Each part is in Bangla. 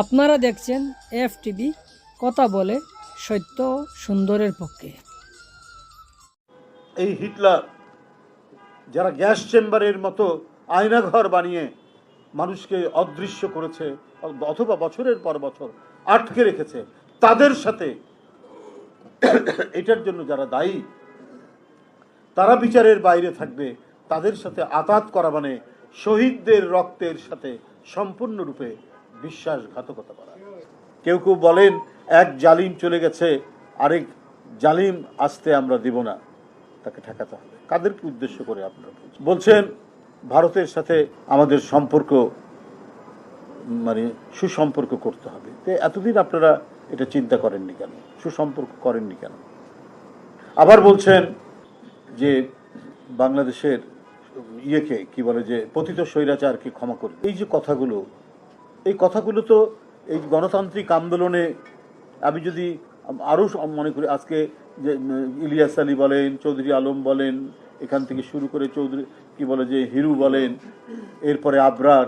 আপনারা দেখছেন এফ টিভি কথা বলে সত্য সুন্দরের পক্ষে। এই হিটলার, যারা গ্যাস চেম্বারের মতো আয়নাঘর বানিয়ে মানুষকে অদৃশ্য করেছে, অথবা বছরের পর বছর আটকে রেখেছে, তাদের সাথে এটার জন্য যারা দায়ী, তারা বিচারের বাইরে থাকবে, তাদের সাথে আতাত করা মানে শহীদদের রক্তের সাথে সম্পূর্ণরূপে বিশ্বাসঘাতকতা করা। কেউ কেউ বলেন, এক জালিম চলে গেছে, আরেক জালিম আসতে আমরা দিব না, তাকে ঠেকাতে হবে। কাদেরকে উদ্দেশ্য করে আপনারা বলছেন? ভারতের সাথে আমাদের সম্পর্ক মানে সুসম্পর্ক করতে হবে। তো এতদিন আপনারা এটা চিন্তা করেননি কেন? সুসম্পর্ক করেননি কেন? আবার বলছেন যে বাংলাদেশের ইয়েকে, কি বলে যে, পতিত স্বৈরাচারকে ক্ষমা করে। এই যে কথাগুলো এই কথাগুলো তো এই গণতান্ত্রিক আন্দোলনে আমি যদি আরও মনে করি আজকে যে ইলিয়াস আলী বলেন চৌধুরী আলম বলেন এখান থেকে শুরু করে চৌধুরী কি বলে যে হিরু বলেন এরপরে আবরার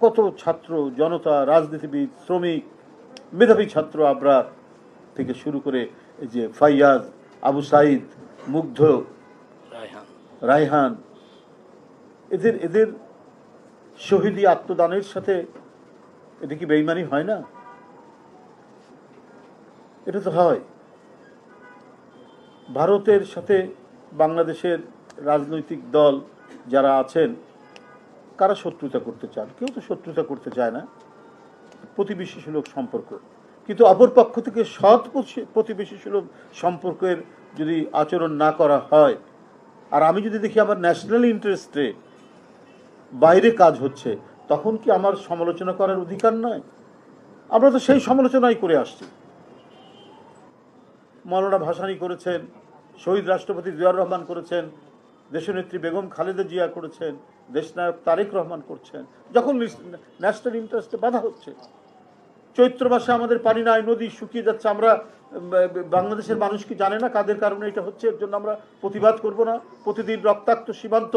কত ছাত্র জনতা রাজনীতিবিদ শ্রমিক মেধাবী ছাত্র আবরার থেকে শুরু করে এই যে ফাইয়াজ আবু সাইদ মুগ্ধ রায়হান। রায়হান। এদের এদের শহীদি আত্মদানের সাথে এটা কি বেইমানি হয় না? এটা তো হয়। ভারতের সাথে বাংলাদেশের রাজনৈতিক দল যারা আছেন, কারা শত্রুতা করতে চান? কেউ তো শত্রুতা করতে চায় না। প্রতিবেশী সুলভ সম্পর্ক। কিন্তু অপর পক্ষ থেকে সৎ প্রতি- প্রতিবেশী সুলভ সম্পর্কের যদি আচরণ না করা হয়, আর আমি যদি দেখি আমার ন্যাশনাল ইন্টারেস্টে বাইরে কাজ হচ্ছে, তখন কি আমার সমালোচনা করার অধিকার নয় আমরা তো সেই সমালোচনাই করে আসছি। মৌলানা ভাসানি করেছেন, শহীদ রাষ্ট্রপতি জিয়াউর রহমান করেছেন, দেশনেত্রী বেগম খালেদা জিয়া করেছেন, দেশনায়ক তারেক রহমান করছেন, যখন ন্যাশনাল ইন্টারেস্টে বাধা হচ্ছে। চৈত্র মাসে আমাদের পানি নাই, নদী শুকিয়ে যাচ্ছে, আমরা বাংলাদেশের মানুষ কি জানে না কাদের কারণে এটা হচ্ছে? এর জন্য আমরা প্রতিবাদ করব না। প্রতিদিন রক্তাক্ত, সীমান্ত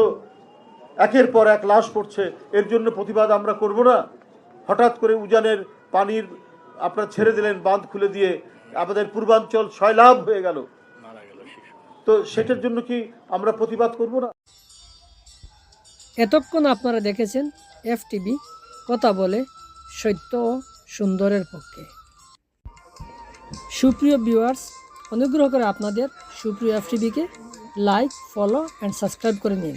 একের পর এক লাশ পড়ছে। এর জন্য প্রতিবাদ আমরা করব না। হঠাৎ করে উজানের পানির আপনারা ছেড়ে দিলেন বাঁধ খুলে দিয়ে আমাদের পূর্বাঞ্চল সয়লাভ হয়ে গেল। তো সেটার জন্য কি আমরা প্রতিবাদ করব না? এতক্ষণ আপনারা দেখেছেন এফ টিভি কথা বলে সত্য ও সুন্দরের পক্ষে। সুপ্রিয় ভিউয়ার্স অনুগ্রহ করে আপনাদের সুপ্রিয় এফ টিভিকে লাইক ফলো অ্যান্ড সাবস্ক্রাইব করে নিন।